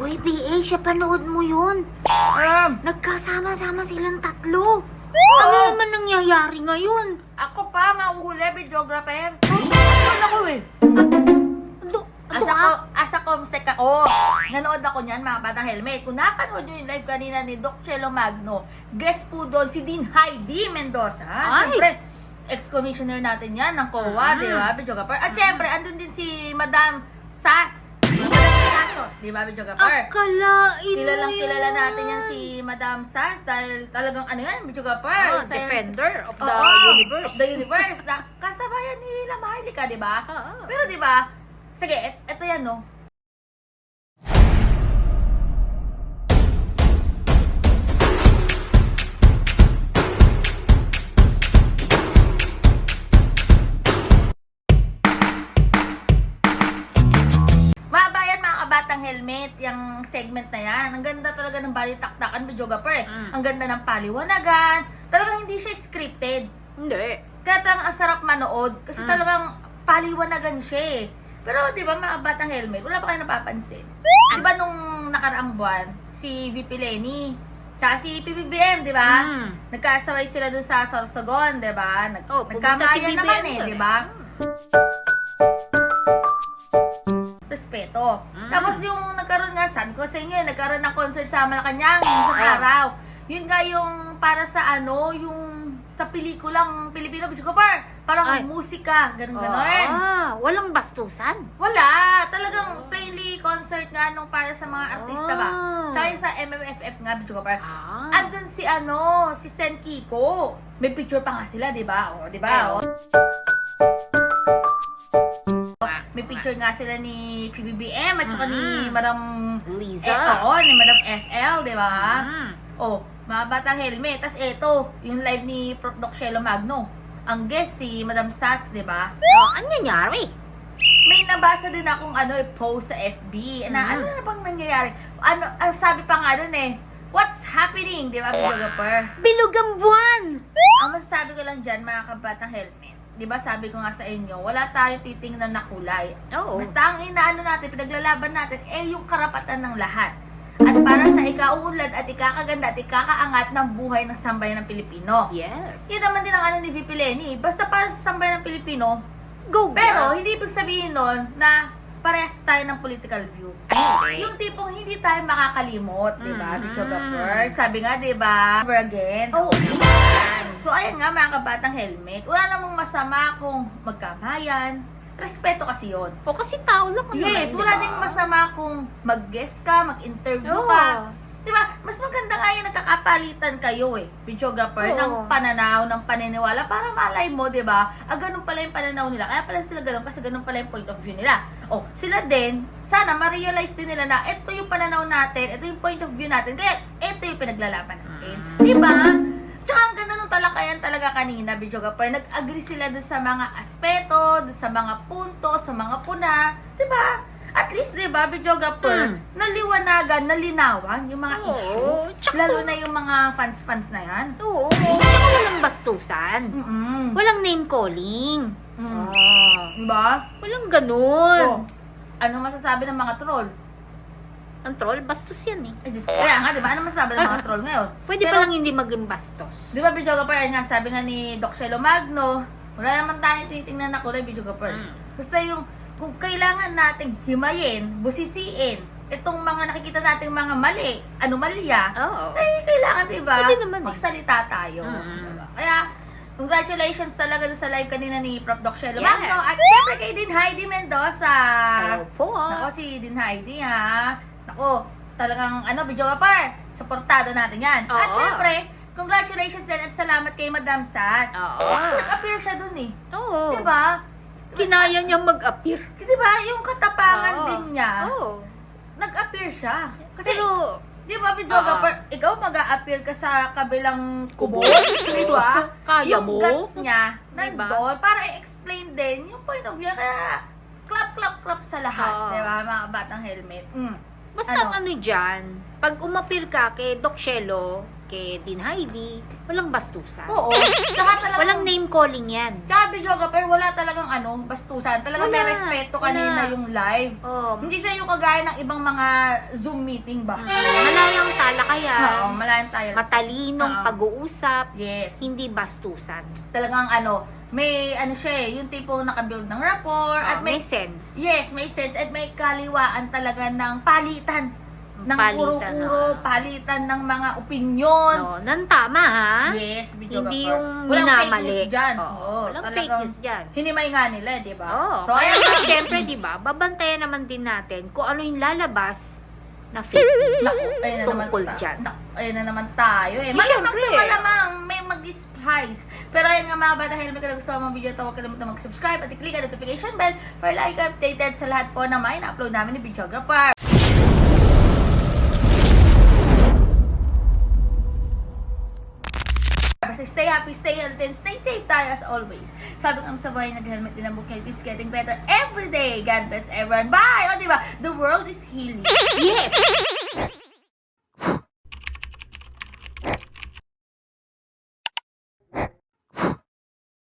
Hoy, BA, siya panood mo yun. Um, Nagkasama-sama silang tatlo. Ano naman nangyayari ngayon? ako pa, mauhuli, videographer. Ano ako eh? Ado, ado Asa, ko, asa comsec ako. Nanood ako niyan, mga batang helmet. Kung napanood nyo yung live kanina ni Doc Chelo Magno, guest po doon si Dean Heidi Mendoza. Ay! Siyempre, ex-commissioner natin yan ng COA, Ah. di ba, videographer? At syempre, andun din si Madam Sas. Di ba, videographer? Akalain Kilala lang kilala natin yan si Madam Sas dahil talagang ano yan, videographer. Oh, Science- defender of the Oo, universe. Of the universe. na, kasabayan ni La Maharlika, di ba? Oo. Pero di ba, sige, et, eto yan, no? Kabatang helmet, yung segment na yan. Ang ganda talaga ng balitaktakan, videographer. eh. Mm. Ang ganda ng paliwanagan. Talagang hindi siya scripted. Hindi. Kaya talagang ang sarap manood kasi Mm. talagang paliwanagan siya eh. Pero di ba mga batang helmet, wala pa kayo napapansin. Di ba nung nakaraang buwan, si VP Lenny, tsaka si PBBM, di ba? Mm. Nagkasaway sila dun sa Sorsogon, di ba? Nag Oh, si nagkamayan BBM naman eh, doon di eh. ba? Respeto. Mm. Tapos yung nagkaroon nga, sabi ko sa inyo, eh, nagkaroon ng concert sa Malacanang Ah. araw. Yun nga yung para sa ano, yung sa pelikulang Pilipino, Bicho Par, parang Ay. musika, ganun ganon. Ah, walang bastusan. Wala, talagang plainly concert nga nung para sa mga artista ba. Ah. Tsaka yung sa MMFF nga, Bicho Par. Ah. Andun si ano, si Sen Kiko. May picture pa nga sila, di ba? O, di ba? Ay, O. May picture nga sila ni PBBM at saka ni Mm. Madam Liza. Eh, oo, ni Madam FL, di ba? Mm. Oh, mga batang helmet. Tapos eto, yung live ni Prof. Doc Shelo Magno. Ang guest si Madam Sas, di ba? Oh, ano nangyari? May nabasa din akong ano, eh, post sa FB na Mm. ano na bang nangyayari? Ano, ang sabi pa nga dun eh, what's happening, di ba, videographer? Bilog ang buwan. Ang masasabi ko lang dyan, mga kabatang helmet, di ba sabi ko nga sa inyo, wala tayo titingnan na kulay. Oo. Basta ang inaano natin, pinaglalaban natin, eh yung karapatan ng lahat. At para sa ikauunlad at ikakaganda at ikakaangat ng buhay ng sambayan ng Pilipino. Yes. Yun naman din ang ano ni VP Lenny. Basta para sa sambayan ng Pilipino, Go pero girl. hindi ibig sabihin nun na parehas tayo ng political view. Ay, Yung tipong hindi tayo makakalimot, di ba? Mhm. Gapur. Sabi nga, di ba? Never again. Oo. So, ayan nga mga kabatang helmet. Wala namang masama kung magkamayan. Respeto kasi yon. O kasi tao lang Yes, naman, wala diba? ding masama kung mag-guest ka, mag-interview Oo. ka. Di ba? Mas maganda nga yung nagkakapalitan kayo eh, videographer, Oo. ng pananaw, ng paniniwala, para malay mo, di ba? Ah, ganun pala yung pananaw nila. Kaya pala sila ganun kasi ganun pala yung point of view nila. O, sila din, sana ma-realize din nila na ito yung pananaw natin, ito yung point of view natin, kaya ito yung pinaglalaban natin. Mm. Di ba? Tsaka ang ganda nung talakayan talaga kanina, videographer. Nag-agree sila dun sa mga aspeto, dun sa mga punto, sa mga puna. Di ba? At least, di ba, videographer, Mm. naliwanagan, nalinawan yung mga Oo. issue. Tsaka- Lalo na yung mga fans-fans na yan. Oo. Tsaka walang bastusan. Mm-mm. Walang name calling. Mm. Ah. Di ba? Walang ganun. Oh. Ano masasabi ng mga troll? Ang troll, bastos yan eh. Eh, Diyos, ko, kaya nga, di ba? Ano masasabi ng mga troll ngayon? Pwede Pero- pa lang hindi maging bastos. Di ba, videographer, yan nga, sabi nga ni Doc Shelo Magno, wala naman tayong tinitingnan na kulay, videographer. Mm. Basta yung, kung kailangan nating himayin, busisiin, itong mga nakikita nating mga mali, anomalya, Oo. ay kailangan, di ba? Pwede naman eh. Magsalita tayo. Mm-mm. Diba? Kaya, congratulations talaga doon sa live kanina ni Prof. Doc Shelo Yes. Magno. At syempre kay Din Heidi Mendoza. Hello po. Nako, si Din Heidi ha. Nako, talagang ano, video ka par. Supportado natin yan. At Oo. syempre, congratulations din at salamat kay Madam Sas. Oo. Nag-appear siya dun eh. Oo. Di ba? Kinaya niya mag-appear. Di ba? Yung katapangan Oo. din niya, Oo. nag-appear siya. Kasi, Pero, di ba, video Oo. ka par, ikaw mag-a-appear ka sa kabilang kubo. Kubo? Di ba? Kaya yung mo? guts niya, Diba? nandun, para i-explain din yung point of view. Kaya, clap, clap, clap sa lahat. Oo. Di ba, mga batang helmet. Mm. Basta Ano? ang ano dyan, pag umapir ka kay Doc Shelo, kay Din Heidi, walang bastusan. Oo. Saka talagang, Walang name calling yan. Kaya videographer, wala talagang ano, bastusan. Talagang may Wala. respeto Wala. kanina yung live. Oh, Hindi siya yung kagaya ng ibang mga Zoom meeting ba? mm, malayang talakayan, Oo, malayan tayo. matalinong Oo. pag-uusap, yes. hindi bastusan. Talagang ano, may ano siya eh, yung tipo nakabuild ng rapport at Oh, may may sense. Yes, may sense at may kaliwaan talaga ng palitan ng Palitan, kuro-kuro, ah. palitan ng mga opinion. No, nan tama ha. Yes, video Hindi ka, yung Walang fake minamali. news dyan. Oo, Oo, walang fake news dyan. Hinimay nga nila, di ba? Oh, so, kaya syempre, di ba, babantayan naman din natin kung ano yung lalabas na fake Naku, ayun na naman tungkol ta- dyan. naku, ayun na naman tayo eh. Eh, Malamang syempre. sa malamang may mag-spice. Pero ayun nga mga bata, dahil may gusto mga video to, huwag kalimutan mag-subscribe at i-click ang notification bell para like updated sa lahat po na may na-upload namin ni Videographer. Happy, stay healthy, and stay safe tayo as always. Sabi ko sa buhay, nag-helmet din ang niya. Keeps getting better every day. God bless everyone. Bye! O, diba? The world is healing. Yes!